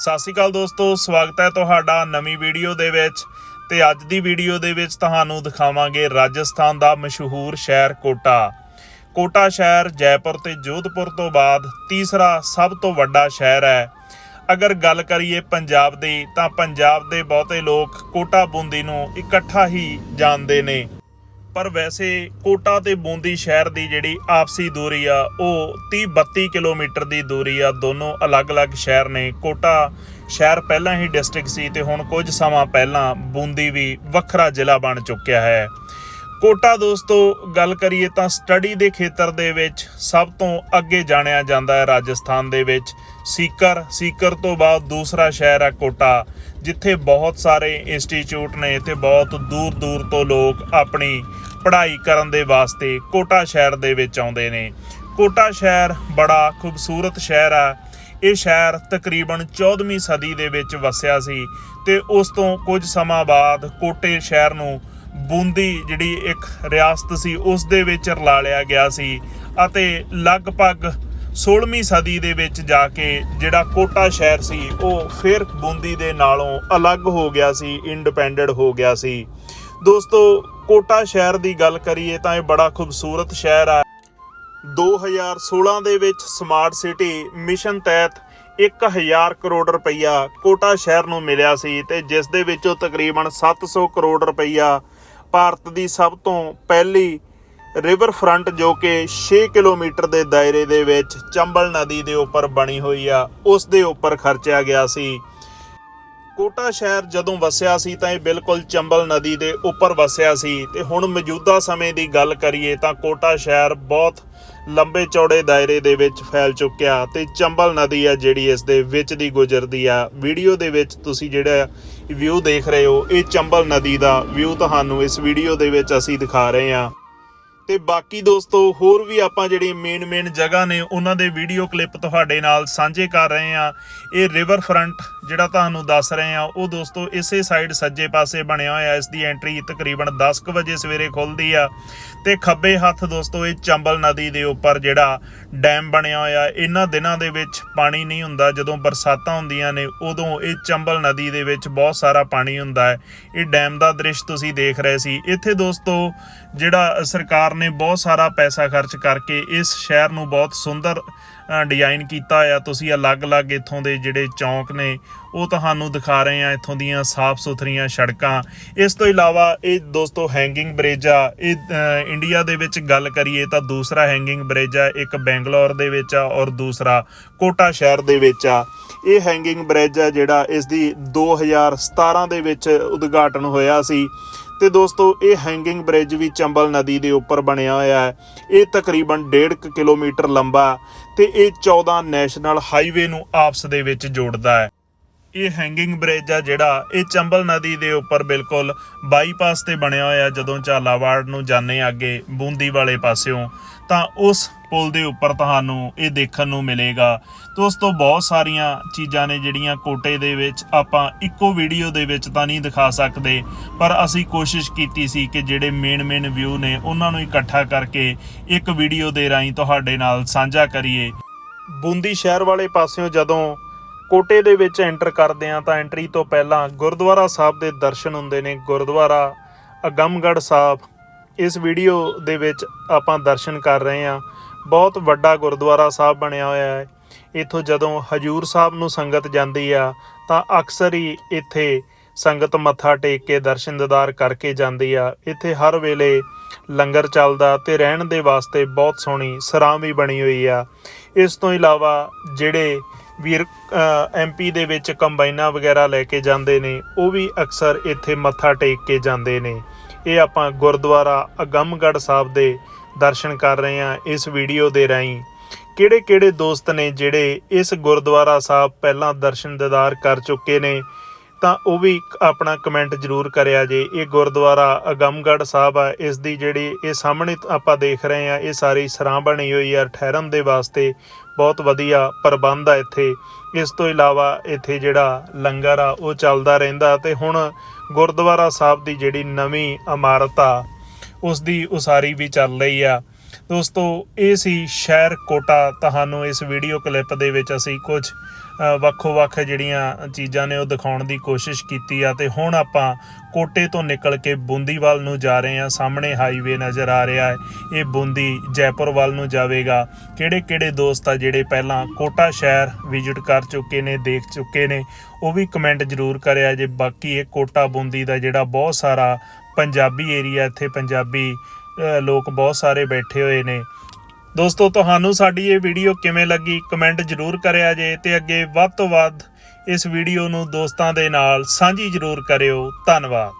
ਸਤਿ ਸ਼੍ਰੀ ਅਕਾਲ ਦੋਸਤੋ, ਸਵਾਗਤ ਹੈ ਤੁਹਾਡਾ ਨਵੀਂ ਵੀਡੀਓ ਦੇ ਵਿੱਚ। ਤੇ ਅੱਜ ਦੀ ਵੀਡੀਓ ਦੇ ਵਿੱਚ ਤੁਹਾਨੂੰ ਦਿਖਾਵਾਂਗੇ ਰਾਜਸਥਾਨ ਦਾ ਮਸ਼ਹੂਰ ਸ਼ਹਿਰ ਕੋਟਾ। ਕੋਟਾ ਸ਼ਹਿਰ ਜੈਪੁਰ ਤੇ ਜੋਧਪੁਰ ਤੋਂ ਬਾਅਦ ਤੀਸਰਾ ਸਭ ਤੋਂ ਵੱਡਾ ਸ਼ਹਿਰ ਹੈ। ਅਗਰ ਗੱਲ ਕਰੀਏ ਪੰਜਾਬ ਦੀ, ਤਾਂ ਪੰਜਾਬ ਦੇ ਬਹੁਤੇ ਲੋਕ ਕੋਟਾ ਬੂੰਦੀ ਨੂੰ ਇਕੱਠਾ ਹੀ ਜਾਣਦੇ ਨੇ। ਪਰ ਵੈਸੇ ਕੋਟਾ ਤੇ ਬੂੰਦੀ ਸ਼ਹਿਰ ਦੀ ਜਿਹੜੀ ਆਪਸੀ ਦੂਰੀ ਆ, ਉਹ 30 32 ਕਿਲੋਮੀਟਰ ਦੀ ਦੂਰੀ ਆ। ਦੋਨੋਂ ਅਲੱਗ-ਅਲੱਗ ਸ਼ਹਿਰ ਨੇ। ਕੋਟਾ ਸ਼ਹਿਰ ਪਹਿਲਾਂ ਹੀ ਡਿਸਟ੍ਰਿਕਟ ਸੀ ਤੇ ਹੁਣ ਕੁਝ ਸਮਾਂ ਪਹਿਲਾਂ ਬੂੰਦੀ ਵੀ ਵੱਖਰਾ ਜ਼ਿਲ੍ਹਾ ਬਣ ਚੁੱਕਿਆ ਹੈ। ਕੋਟਾ ਦੋਸਤੋ, ਗੱਲ ਕਰੀਏ ਤਾਂ ਸਟੱਡੀ ਦੇ ਖੇਤਰ ਦੇ ਵਿੱਚ ਸਭ ਤੋਂ ਅੱਗੇ ਜਾਣਿਆ ਜਾਂਦਾ ਹੈ ਰਾਜਸਥਾਨ ਦੇ ਵਿੱਚ। ਸੀਕਰ ਸੀਕਰ ਤੋਂ ਬਾਅਦ ਦੂਸਰਾ ਸ਼ਹਿਰ ਹੈ ਕੋਟਾ, ਜਿੱਥੇ ਬਹੁਤ ਸਾਰੇ ਇੰਸਟੀਚਿਊਟ ਨੇ ਤੇ ਬਹੁਤ ਦੂਰ ਦੂਰ ਤੋਂ ਲੋਕ ਆਪਣੀ ਪੜ੍ਹਾਈ ਕਰਨ ਦੇ ਵਾਸਤੇ ਕੋਟਾ ਸ਼ਹਿਰ ਦੇ ਵਿੱਚ ਆਉਂਦੇ ਨੇ। ਕੋਟਾ ਸ਼ਹਿਰ ਬੜਾ ਖੂਬਸੂਰਤ ਸ਼ਹਿਰ ਆ। ਇਹ ਸ਼ਹਿਰ ਤਕਰੀਬਨ 14ਵੀਂ ਸਦੀ ਦੇ ਵਿੱਚ ਵਸਿਆ ਸੀ ਤੇ ਉਸ ਤੋਂ ਕੁਝ ਸਮਾਂ ਬਾਅਦ ਕੋਟੇ ਸ਼ਹਿਰ ਨੂੰ ਬੂੰਦੀ ਜਿਹੜੀ ਇੱਕ ਰਿਆਸਤ ਸੀ, ਉਸ ਦੇ ਵਿੱਚ ਰਲਾ ਲਿਆ ਗਿਆ ਸੀ ਅਤੇ ਲਗਭਗ 16ਵੀਂ ਸਦੀ ਦੇ ਵਿੱਚ ਜਾ ਕੇ ਜਿਹੜਾ ਕੋਟਾ ਸ਼ਹਿਰ ਸੀ, ਉਹ ਫਿਰ ਬੂੰਦੀ ਦੇ ਨਾਲੋਂ ਅਲੱਗ ਹੋ ਗਿਆ ਸੀ ਇੰਡੀਪੈਂਡੈਂਟ ਹੋ ਗਿਆ ਸੀ। ਦੋਸਤੋ, ਕੋਟਾ ਸ਼ਹਿਰ ਦੀ ਗੱਲ ਕਰੀਏ ਤਾਂ ਇਹ ਬੜਾ ਖੂਬਸੂਰਤ ਸ਼ਹਿਰ ਆ। 2016 ਦੇ ਵਿੱਚ ਸਮਾਰਟ ਸਿਟੀ ਮਿਸ਼ਨ ਤਹਿਤ 1000 ਕਰੋੜ ਰੁਪਈਆ ਕੋਟਾ ਸ਼ਹਿਰ ਨੂੰ ਮਿਲਿਆ ਸੀ ਤੇ ਜਿਸ ਦੇ ਵਿੱਚੋਂ ਤਕਰੀਬਨ 700 ਕਰੋੜ ਰੁਪਈਆ ਭਾਰਤ ਦੀ ਸਭ ਤੋਂ ਪਹਿਲੀ ਰਿਵਰ ਫਰੰਟ ਜੋ ਕਿ 6 ਕਿਲੋਮੀਟਰ ਦੇ ਦਾਇਰੇ ਦੇ ਵਿੱਚ ਚੰਬਲ ਨਦੀ ਦੇ ਉੱਪਰ ਬਣੀ ਹੋਈ ਆ, ਉਸ ਦੇ ਉੱਪਰ ਖਰਚਿਆ ਗਿਆ ਸੀ ਕੋਟਾ ਸ਼ਹਿਰ ਜਦੋਂ ਵਸਿਆ ਸੀ ਤਾਂ ਇਹ ਬਿਲਕੁਲ ਚੰਬਲ ਨਦੀ ਦੇ ਉੱਪਰ ਵਸਿਆ ਸੀ। ਤੇ ਹੁਣ ਮੌਜੂਦਾ ਸਮੇਂ ਦੀ ਗੱਲ ਕਰੀਏ ਤਾਂ ਕੋਟਾ ਸ਼ਹਿਰ ਬਹੁਤ ਲੰਬੇ ਚੌੜੇ ਦਾਇਰੇ ਦੇ ਵਿੱਚ ਫੈਲ ਚੁੱਕਿਆ ਤੇ ਚੰਬਲ ਨਦੀ ਆ ਜਿਹੜੀ ਇਸ ਦੇ ਵਿੱਚ ਦੀ ਗੁਜ਼ਰਦੀ ਆ। ਵੀਡੀਓ ਦੇ ਵਿੱਚ ਤੁਸੀਂ ਜਿਹੜਾ ਵਿਊ ਦੇਖ ਰਹੇ ਹੋ, ਇਹ ਚੰਬਲ ਨਦੀ ਦਾ ਵਿਊ ਤੁਹਾਨੂੰ ਇਸ ਵੀਡੀਓ ਦੇ ਵਿੱਚ ਅਸੀਂ ਦਿਖਾ ਰਹੇ ਹਾਂ। ਤੇ ਬਾਕੀ ਦੋਸਤੋ, ਹੋਰ ਵੀ ਆਪਾਂ ਜਿਹੜੇ ਮੇਨ ਮੇਨ ਜਗ੍ਹਾ ਨੇ, ਉਹਨਾਂ ਦੇ ਵੀਡੀਓ ਕਲਿੱਪ ਤੁਹਾਡੇ ਨਾਲ ਸਾਂਝੇ ਕਰ ਰਹੇ ਆ ਇਹ ਰਿਵਰ ਫਰੰਟ ਜਿਹੜਾ ਤੁਹਾਨੂੰ ਦੱਸ ਰਹੇ ਆ ਉਹ ਦੋਸਤੋ ਇਸੇ ਸਾਈਡ ਸੱਜੇ ਪਾਸੇ ਬਣਿਆ ਹੋਇਆ, ਇਸ ਦੀ ਐਂਟਰੀ ਤਕਰੀਬਨ 10:00 ਵਜੇ ਸਵੇਰੇ ਖੁੱਲਦੀ ਆ। ਤੇ ਖੱਬੇ ਹੱਥ ਦੋਸਤੋ, ਇਹ ਚੰਬਲ ਨਦੀ ਦੇ ਉੱਪਰ ਜਿਹੜਾ ਡੈਮ ਬਣਿਆ ਹੋਇਆ, ਇਹਨਾਂ ਦਿਨਾਂ ਦੇ ਵਿੱਚ ਪਾਣੀ ਨਹੀਂ ਹੁੰਦਾ, ਜਦੋਂ ਬਰਸਾਤਾਂ ਹੁੰਦੀਆਂ ਨੇ, ਉਦੋਂ ਇਹ ਚੰਬਲ ਨਦੀ ਦੇ ਵਿੱਚ ਬਹੁਤ ਸਾਰਾ ਪਾਣੀ ਹੁੰਦਾ ਹੈ। ਇਹ ਡੈਮ ਦਾ ਦ੍ਰਿਸ਼ ਤੁਸੀਂ ਦੇਖ ਰਹੇ ਸੀ। ਇੱਥੇ ਦੋਸਤੋ, ਜਿਹੜਾ ਸਰਕਾਰ ਨੇ ਬਹੁਤ ਸਾਰਾ ਪੈਸਾ ਖਰਚ ਕਰਕੇ ਇਸ ਸ਼ਹਿਰ ਨੂੰ ਬਹੁਤ ਸੁੰਦਰ ਡਿਜ਼ਾਈਨ ਕੀਤਾ ਆ। ਤੁਸੀਂ ਅਲੱਗ-ਅਲੱਗ ਇੱਥੋਂ ਦੇ ਜਿਹੜੇ ਚੌਂਕ ਨੇ, ਉਹ ਤੁਹਾਨੂੰ ਦਿਖਾ ਰਹੇ ਆ ਇੱਥੋਂ ਦੀਆਂ ਸਾਫ਼ ਸੁਥਰੀਆਂ ਸੜਕਾਂ। ਇਸ ਤੋਂ ਇਲਾਵਾ ਇਹ ਦੋਸਤੋ ਹੈਂਗਿੰਗ ਬ੍ਰਿਜ ਆ। ਇਹ ਇੰਡੀਆ ਦੇ ਵਿੱਚ ਗੱਲ ਕਰੀਏ ਤਾਂ ਦੂਸਰਾ ਹੈਂਗਿੰਗ ਬ੍ਰਿਜ ਆ, ਇੱਕ ਬੈਂਗਲੌਰ ਦੇ ਵਿੱਚ ਆ ਔਰ ਦੂਸਰਾ ਕੋਟਾ ਸ਼ਹਿਰ ਦੇ ਵਿੱਚ ਆ। ਇਹ ਹੈਂਗਿੰਗ ਬ੍ਰਿਜ ਆ ਜਿਹੜਾ ਇਸ ਦੀ 2017 ਦੇ ਵਿੱਚ ਉਦਘਾਟਨ ਹੋਇਆ ਸੀ। ਤੇ ਦੋਸਤੋ, ਇਹ ਹੈਂਗਿੰਗ ਬ੍ਰਿਜ ਵੀ ਚੰਬਲ ਨਦੀ ਦੇ ਉੱਪਰ ਬਣਿਆ ਹੋਇਆ ਹੈ। ਇਹ ਤਕਰੀਬਨ 1.5 ਕਿਲੋਮੀਟਰ ਲੰਬਾ ਤੇ ਇਹ 14 ਨੈਸ਼ਨਲ ਹਾਈਵੇ ਨੂੰ ਆਪਸ ਦੇ ਵਿੱਚ ਜੋੜਦਾ ਹੈ। ਇਹ ਹੈਂਗਿੰਗ ਬ੍ਰਿਜ ਆ ਜਿਹੜਾ ਇਹ ਚੰਬਲ ਨਦੀ ਦੇ ਉੱਪਰ ਬਿਲਕੁਲ ਬਾਈਪਾਸ ਤੇ ਬਣਿਆ ਹੋਇਆ ਜਦੋਂ ਝਾਲਾਵਾੜ ਨੂੰ ਜਾਣੇ ਅੱਗੇ ਬੂੰਦੀ ਵਾਲੇ ਪਾਸਿਓਂ, ਤਾਂ ਉਸ ਪੁਲ ਦੇ ਉੱਪਰ ਤੁਹਾਨੂੰ ਇਹ ਦੇਖਣ ਨੂੰ ਮਿਲੇਗਾ। ਦੋਸਤੋ, ਬਹੁਤ ਸਾਰੀਆਂ ਚੀਜ਼ਾਂ ਨੇ ਜਿਹੜੀਆਂ ਕੋਟੇ ਦੇ ਵਿੱਚ ਆਪਾਂ ਇੱਕੋ ਵੀਡੀਓ ਦੇ ਵਿੱਚ ਤਾਂ ਨਹੀਂ ਦਿਖਾ ਸਕਦੇ, ਪਰ ਅਸੀਂ ਕੋਸ਼ਿਸ਼ ਕੀਤੀ ਸੀ ਕਿ ਜਿਹੜੇ ਮੇਨ ਮੇਨ ਵਿਊ ਨੇ ਉਹਨਾਂ ਨੂੰ ਇਕੱਠਾ ਕਰਕੇ ਇੱਕ ਵੀਡੀਓ ਦੇ ਰਾਹੀਂ ਤੁਹਾਡੇ ਨਾਲ ਸਾਂਝਾ ਕਰੀਏ। ਬੂੰਦੀ ਸ਼ਹਿਰ ਵਾਲੇ ਪਾਸਿਓਂ ਜਦੋਂ ਕੋਟੇ ਦੇ ਵਿੱਚ ਐਂਟਰ ਕਰਦੇ ਆ ਤਾਂ ਐਂਟਰੀ ਤੋਂ ਪਹਿਲਾਂ ਗੁਰਦੁਆਰਾ ਸਾਹਿਬ ਦੇ ਦਰਸ਼ਨ ਹੁੰਦੇ ਨੇ, ਗੁਰਦੁਆਰਾ ਅਗੰਮਗੜ੍ਹ ਸਾਹਿਬ। ਇਸ ਵੀਡੀਓ ਦੇ ਵਿੱਚ ਆਪਾਂ ਦਰਸ਼ਨ ਕਰ ਰਹੇ ਆ ਬਹੁਤ ਵੱਡਾ ਗੁਰਦੁਆਰਾ ਸਾਹਿਬ ਬਣਿਆ ਹੋਇਆ ਹੈ। ਇੱਥੋਂ ਜਦੋਂ ਹਜੂਰ ਸਾਹਿਬ ਨੂੰ ਸੰਗਤ ਜਾਂਦੀ ਆ, ਤਾਂ ਅਕਸਰ ਹੀ ਇੱਥੇ ਸੰਗਤ ਮੱਥਾ ਟੇਕ ਕੇ ਦਰਸ਼ਨ ਦਿਦਾਰ ਕਰਕੇ ਜਾਂਦੀ ਆ। ਇੱਥੇ ਹਰ ਵੇਲੇ ਲੰਗਰ ਚੱਲਦਾ ਤੇ ਰਹਿਣ ਦੇ ਵਾਸਤੇ ਬਹੁਤ ਸੋਹਣੀ ਸਰਾਂ ਵੀ ਬਣੀ ਹੋਈ ਆ। ਇਸ ਤੋਂ ਇਲਾਵਾ ਜਿਹੜੇ ਵੀਰ ਐਮਪੀ ਦੇ ਵਿੱਚ ਕੰਬਾਈਨਾਂ ਵਗੈਰਾ ਲੈ ਕੇ ਜਾਂਦੇ ਨੇ, ਉਹ ਵੀ ਅਕਸਰ ਇੱਥੇ ਮੱਥਾ ਟੇਕ ਕੇ ਜਾਂਦੇ ਨੇ। ਇਹ ਆਪਾਂ ਗੁਰਦੁਆਰਾ ਅਗੰਮਗੜ੍ਹ ਸਾਹਿਬ ਦੇ ਦਰਸ਼ਨ ਕਰ ਰਹੇ ਹਾਂ ਇਸ ਵੀਡੀਓ ਦੇ ਰਾਹੀਂ। ਕਿਹੜੇ ਕਿਹੜੇ ਦੋਸਤ ਨੇ ਜਿਹੜੇ ਇਸ ਗੁਰਦੁਆਰਾ ਸਾਹਿਬ ਪਹਿਲਾਂ ਦਰਸ਼ਨ ਦਿਦਾਰ ਕਰ ਚੁੱਕੇ ਨੇ? ਤਾਂ ਉਹ ਵੀ ਆਪਣਾ ਕਮੈਂਟ ਜ਼ਰੂਰ ਕਰਿਆ ਜੇ। ਇਹ ਗੁਰਦੁਆਰਾ ਅਗੰਮਗੜ੍ਹ ਸਾਹਿਬ ਆ, ਇਸ ਦੀ ਜਿਹੜੀ ਇਹ ਸਾਹਮਣੇ ਆਪਾਂ ਦੇਖ ਰਹੇ ਆ ਇਹ ਸਾਰੀ ਸਰਾਂ ਬਣੀ ਹੋਈ ਆ ਠਹਿਰਨ ਦੇ ਵਾਸਤੇ। ਬਹੁਤ ਵਧੀਆ ਪ੍ਰਬੰਧ ਆ ਇੱਥੇ। ਇਸ ਤੋਂ ਇਲਾਵਾ ਇੱਥੇ ਜਿਹੜਾ ਲੰਗਰ ਆ, ਉਹ ਚੱਲਦਾ ਰਹਿੰਦਾ ਤੇ ਹੁਣ ਗੁਰਦੁਆਰਾ ਸਾਹਿਬ ਦੀ ਜਿਹੜੀ ਨਵੀਂ ਇਮਾਰਤ ਆ ਉਸ ਦੀ ਉਸਾਰੀ ਵੀ ਚੱਲ ਰਹੀ ਆ। ਦੋਸਤੋ, ਇਹ ਸੀ ਸ਼ਹਿਰ ਕੋਟਾ। ਤੁਹਾਨੂੰ ਇਸ ਵੀਡੀਓ ਕਲਿੱਪ ਦੇ ਵਿੱਚ ਅਸੀਂ ਕੁਝ ਵੱਖੋ-ਵੱਖ ਜਿਹੜੀਆਂ ਚੀਜ਼ਾਂ ਨੇ ਉਹ ਦਿਖਾਉਣ ਦੀ ਕੋਸ਼ਿਸ਼ ਕੀਤੀ ਆ ਤੇ ਹੁਣ ਆਪਾਂ ਕੋਟੇ ਤੋਂ ਨਿਕਲ ਕੇ ਬੂੰਦੀ ਵੱਲ ਨੂੰ ਜਾ ਰਹੇ ਹਾਂ। ਸਾਹਮਣੇ ਹਾਈਵੇ ਨਜ਼ਰ ਆ ਰਿਹਾ ਹੈ। ਇਹ ਬੂੰਦੀ ਜੈਪੁਰ ਵੱਲ ਨੂੰ ਜਾਵੇਗਾ। ਕਿਹੜੇ-ਕਿਹੜੇ ਦੋਸਤ ਆ ਜਿਹੜੇ ਪਹਿਲਾਂ ਕੋਟਾ ਸ਼ਹਿਰ ਵਿਜ਼ਿਟ ਕਰ ਚੁੱਕੇ ਨੇ, ਦੇਖ ਚੁੱਕੇ ਨੇ, ਉਹ ਵੀ ਕਮੈਂਟ ਜ਼ਰੂਰ ਕਰਿਆ ਜੇ। ਬਾਕੀ ਇਹ ਕੋਟਾ ਬੂੰਦੀ ਦਾ ਜਿਹੜਾ ਬਹੁਤ ਸਾਰਾ ਪੰਜਾਬੀ ਏਰੀਆ ਇੱਥੇ ਪੰਜਾਬੀ ਲੋਕ ਬਹੁਤ ਸਾਰੇ ਬੈਠੇ ਹੋਏ ਨੇ। ਦੋਸਤੋ, ਤੁਹਾਨੂੰ ਸਾਡੀ ਇਹ ਵੀਡੀਓ ਕਿਵੇਂ ਲੱਗੀ ਕਮੈਂਟ ਜ਼ਰੂਰ ਕਰਿਆ ਜੇ ਤੇ ਅੱਗੇ ਵੱਧ ਤੋਂ ਵੱਧ ਇਸ ਵੀਡੀਓ ਨੂੰ ਦੋਸਤਾਂ ਦੇ ਨਾਲ ਸਾਂਝੀ ਜ਼ਰੂਰ ਕਰਿਓ। ਧੰਨਵਾਦ।